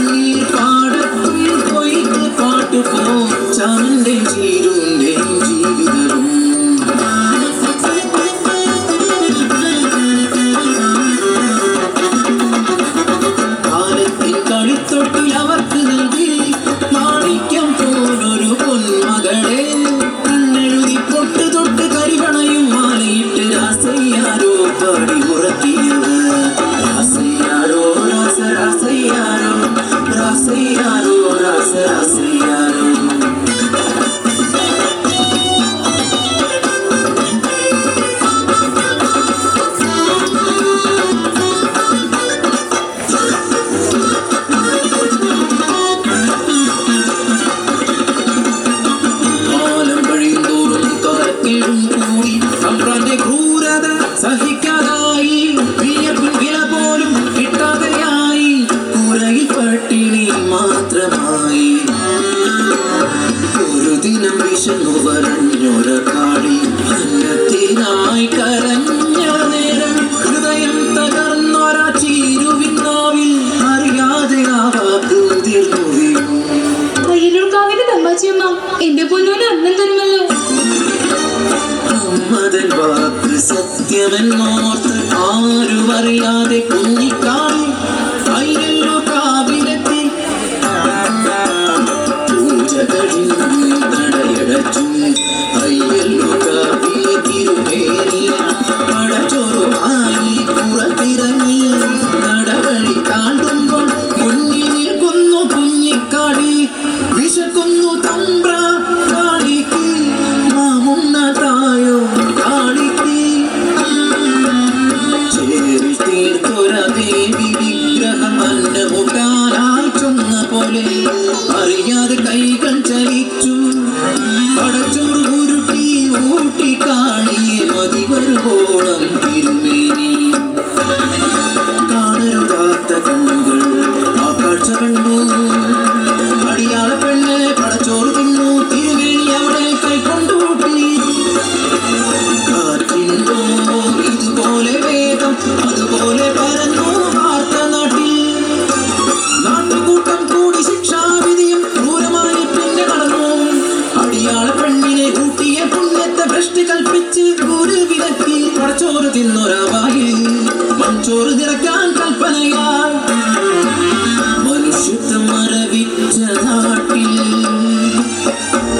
need. ചെറുവരഞ്ഞൊരക്കാടി അന്നത്തിനായി കരഞ്ഞ നേരം ഹൃദയം തകർന്നൊരാ ചീരുവിന്നാവിൽ അറിയാതെ ആ വാക്ക് തീർന്നു അയ്യലുൾക്കാവിന്റെ തമ്മാച്ചിയമ്മ എന്റെ പൊന്നുവിന് അന്നം തരുമല്ലോ. സത്യമെന്നോർത്ത് ആരും അറിയാതെ കുഞ്ഞി ചുറുകുരുട്ടി ഊട്ടി കാണിയ മതി വരുവോണം തിരുമേനി. കാണരുതാത്ത കണ്ണുകൾ ആ കാഴ്ചകൾ കിട്ടിയ പുണ്യത്തെ ഭ്രഷ്ടി കൽപ്പിച്ച് കൂര് വിലക്കി പടച്ചോറ് തിന്നൊരാവായി. മൺചോറ് നിറക്കാൻ കൽപ്പനയാൽ മനുഷ്യത്വ മറവിച്ച നാട്ടിൽ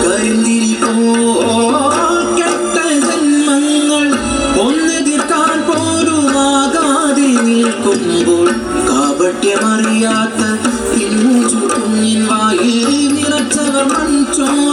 കരുതിരി പോട്ട ജന്മങ്ങൾ ഒന്നെതിർക്കാൻ പോലുമാകാതെ നിൽക്കുമ്പോൾ കാപട്യമറിയാത്ത തിന്നുചു കുഞ്ഞിൻ വായിൽ നിറച്ചവർ മൺചോറ്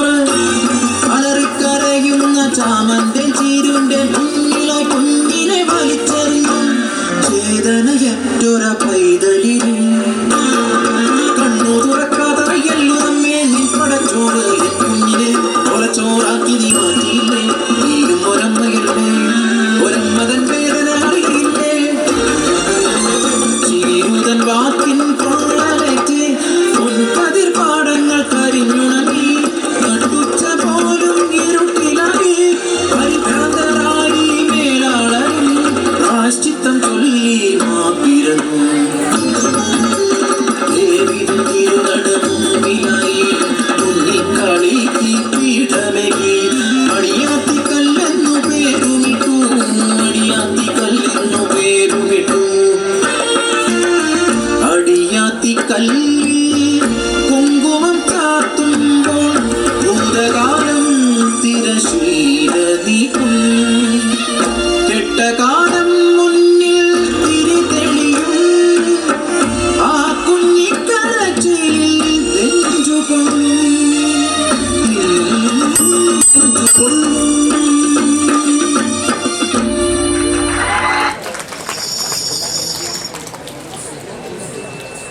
これは